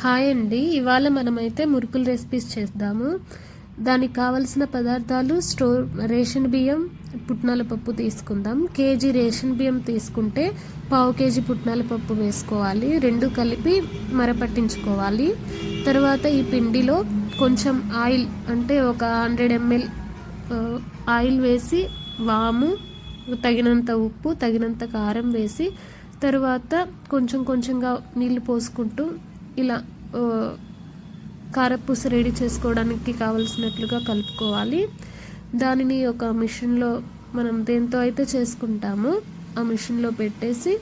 Hi అండి. ఇవాళ మనమైతే మురుకులు రెసిపీస్ చేద్దాము. దానికి కావలసిన పదార్థాలు స్టోర్ రేషన్ బియ్యం పుట్నాల పప్పు తీసుకుందాం. కేజీ రేషన్ బియ్యం తీసుకుంటే పావు కేజీ పుట్నాల పప్పు వేసుకోవాలి. రెండు కలిపి మరపట్టించుకోవాలి. తర్వాత ఈ పిండిలో కొంచెం ఆయిల్ అంటే ఒక హండ్రెడ్ ఎంఎల్ ఆయిల్ వేసి వాము తగినంత ఉప్పు తగినంత కారం వేసి తర్వాత కొంచెం కొంచెంగా నీళ్ళు పోసుకుంటూ ఇలా కారపూస రెడీ చేసుకోవడానికి కావలసినట్లుగా కలుపుకోవాలి. దానిని ఒక మిషన్లో మనం దేంతో అయితే చేసుకుంటామో ఆ మిషన్లో పెట్టేసి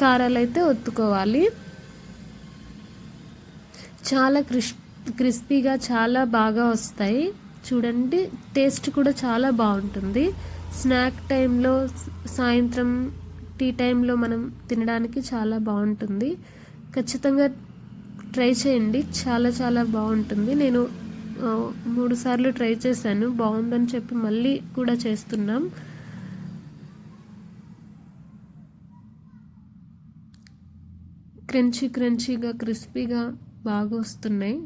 కారాలు అయితే ఒత్తుకోవాలి. చాలా క్రిస్ క్రిస్పీగా చాలా బాగా వస్తాయి. చూడండి టేస్ట్ కూడా చాలా బాగుంటుంది. స్నాక్ టైంలో సాయంత్రం టీ టైంలో మనం తినడానికి చాలా బాగుంటుంది. ఖచ్చితంగా ట్రై చేయండి. చాలా చాలా బాగుంటుంది. నేను మూడు సార్లు ట్రై చేశాను. బాగుందని చెప్పి మళ్ళీ కూడా చేస్తున్నాం. క్రంచీ క్రంచీగా క్రిస్పీగా బాగా వస్తున్నాయి.